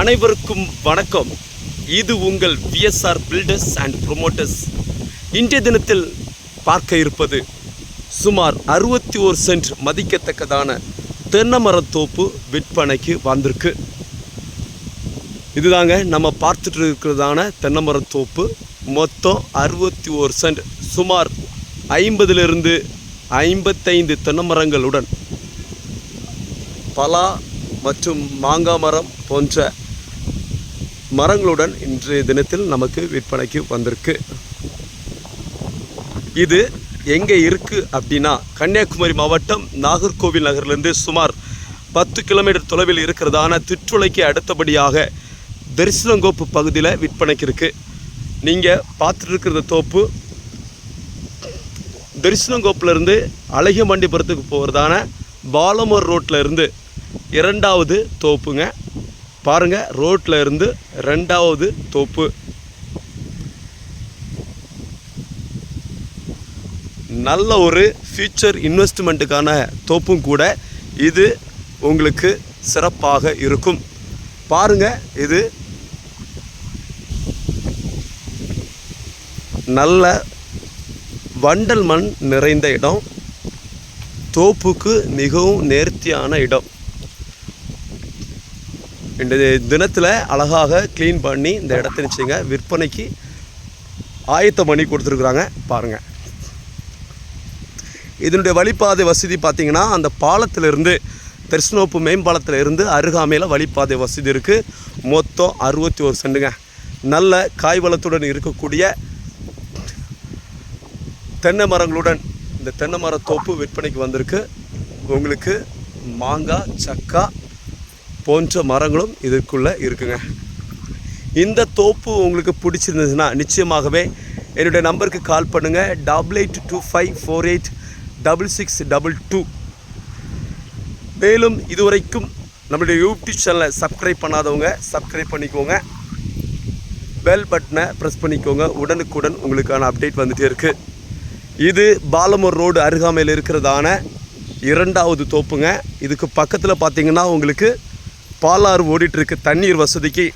அனைவருக்கும் வணக்கம். இது உங்கள் விஎஸ்ஆர் பில்டர்ஸ் அண்ட் ப்ரொமோட்டர்ஸ் இன்றைய தினத்தில் பார்க்க இருப்பது சுமார் அறுபத்தி ஒரு சென்ட் மதிக்கத்தக்கதான தென்னமரத்தோப்பு விற்பனைக்கு வந்திருக்கு. இதுதாங்க நம்ம பார்த்துட்டு இருக்கிறதான தென்னமரத்தோப்பு மொத்தம் அறுபத்தி ஓர் சென்ட் சுமார் ஐம்பதிலிருந்து ஐம்பத்தைந்து தென்னமரங்களுடன் பலா மற்றும் மாங்காய் மரம் போன்ற மரங்களுடன் இன்றைய தினத்தில் நமக்கு விற்பனைக்கு வந்திருக்கு. இது எங்கே இருக்குது அப்படின்னா கன்னியாகுமரி மாவட்டம் நாகர்கோவில் நகர்லேருந்து சுமார் பத்து கிலோமீட்டர் தொலைவில் இருக்கிறதான திருச்சுளைக்கு அடுத்தபடியாக தரிசனங்கோப்பு பகுதியில் விற்பனைக்கு இருக்குது நீங்கள் பார்த்துட்டு இருக்கிற தோப்பு தரிசனங்கோப்பிலேருந்து அழகிய மண்டிபுரத்துக்கு போகிறதான பாலமர் ரோட்டில் இருந்து இரண்டாவது தோப்புங்க. பாருங்க ரோட்டில் இருந்து ரெண்டாவது தோப்பு. நல்ல ஒரு ஃபியூச்சர் இன்வெஸ்ட்மெண்ட்டுக்கான தோப்பும் கூட இது உங்களுக்கு சிறப்பாக இருக்கும். பாருங்க இது நல்ல வண்டல் மண் நிறைந்த இடம். தோப்புக்கு மிகவும் நேர்த்தியான இடம். இந்த தினத்தில் அழகாக க்ளீன் பண்ணி இந்த இடத்த நிச்சயங்க விற்பனைக்கு ஆயத்தம் பண்ணி கொடுத்துருக்குறாங்க. பாருங்கள் இதனுடைய வழிப்பாதை வசதி பார்த்திங்கன்னா அந்த பாலத்திலிருந்து தெர்ஸ்னோப்பு மேம்பாலத்தில் இருந்து அருகாமையில் வழிப்பாதை வசதி இருக்குது மொத்தம் அறுபத்தி ஒரு சென்டுங்க நல்ல காய் வளத்துடன் இருக்கக்கூடிய தென்னை மரங்களுடன் இந்த தென்னை மர தோப்பு விற்பனைக்கு வந்திருக்கு. உங்களுக்கு மாங்காய் சக்கா போன்ற மரங்களும் இதுக்குள்ளே இருக்குங்க. இந்த தோப்பு உங்களுக்கு பிடிச்சிருந்ததுன்னா நிச்சயமாகவே என்னுடைய நம்பருக்கு கால் பண்ணுங்கள் double eight two five four eight double six double two மேலும் இதுவரைக்கும் நம்மளுடைய யூடியூப் சேனலை சப்ஸ்கிரைப் பண்ணாதவங்க சப்ஸ்கிரைப் பண்ணிக்கோங்க. பெல் பட்டனை ப்ரெஸ் பண்ணிக்கோங்க. உடனுக்குடன் உங்களுக்கான அப்டேட் வந்துகிட்டே இருக்குது இது பாலமூர் ரோடு அருகாமையில் இருக்கிறதான இரண்டாவது தோப்புங்க. இதுக்கு பக்கத்தில் பார்த்தீங்கன்னா உங்களுக்கு பாலாறு ஓடிட்டுருக்கு தண்ணீர் வசதிக்கு.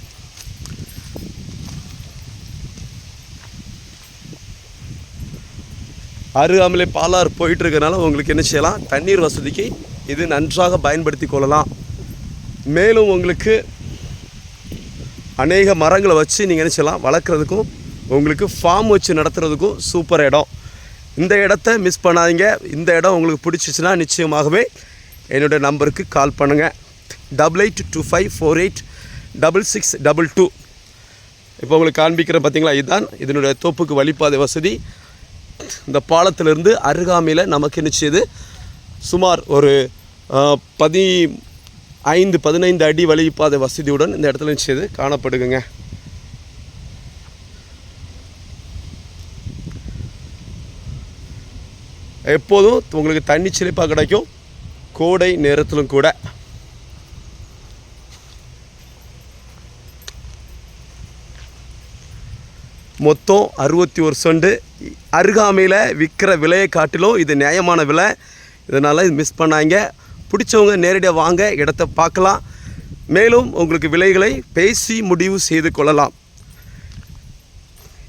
அருகாமலே பாலாறு போயிட்டுருக்கனால உங்களுக்கு என்ன செய்யலாம்? தண்ணீர் வசதிக்கு இது நன்றாக பயன்படுத்தி கொள்ளலாம். மேலும் உங்களுக்கு அநேக மரங்களை வச்சு நீங்கள் என்ன செய்யலாம்? வளர்க்குறதுக்கும் உங்களுக்கு ஃபார்ம் வச்சு நடத்துகிறதுக்கும் சூப்பர் இடம். இந்த இடத்த மிஸ் பண்ணாதீங்க. இந்த இடம் உங்களுக்கு பிடிச்சிச்சின்னா நிச்சயமாகவே என்னுடைய நம்பருக்கு கால் பண்ணுங்கள் double eight two five four eight double six double two இப்போ உங்களுக்கு காண்பிக்கிற பார்த்தீங்களா இதுதான் இதனுடைய தோப்புக்கு வழிப்பாதை வசதி. இந்த பாலத்திலிருந்து அருகாமையில் நமக்கு என்ன சுமார் ஒரு பதி ஐந்து பதினைந்து அடி வழிப்பாதை வசதியுடன் இந்த இடத்துல நினச்சது காணப்படுங்க எப்போதும் உங்களுக்கு தண்ணி செழிப்பாக கிடைக்கும். கோடை நேரத்திலும் கூட. மொத்தம் அறுபத்தி ஒரு செண்டு. அருகாமையில் விற்கிற விலையை காட்டிலும் இது நியாயமான விலை. இதனால் இது மிஸ் பண்ணாங்க பிடிச்சவங்க நேரடியாக வாங்க இடத்த பார்க்கலாம். மேலும் உங்களுக்கு விலைகளை பேசி முடிவு செய்து கொள்ளலாம்.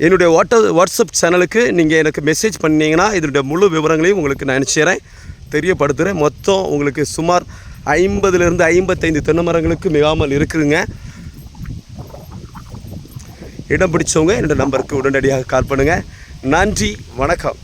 என்னுடைய வாட்ட வாட்ஸ்அப் சேனலுக்கு நீங்கள் எனக்கு மெசேஜ் பண்ணிங்கன்னா இதனுடைய முழு விவரங்களையும் உங்களுக்கு நான் நினச்சிக்கிறேன் தெரியப்படுத்துகிறேன் மொத்தம் உங்களுக்கு சுமார் ஐம்பதுலேருந்து ஐம்பத்தைந்து தென்னை மரங்களுக்கு மிகாமல் இருக்குதுங்க. இடம் பிடிச்சவங்க என்னோடய நம்பருக்கு உடனடியாக கால் பண்ணுங்கள் நன்றி வணக்கம்.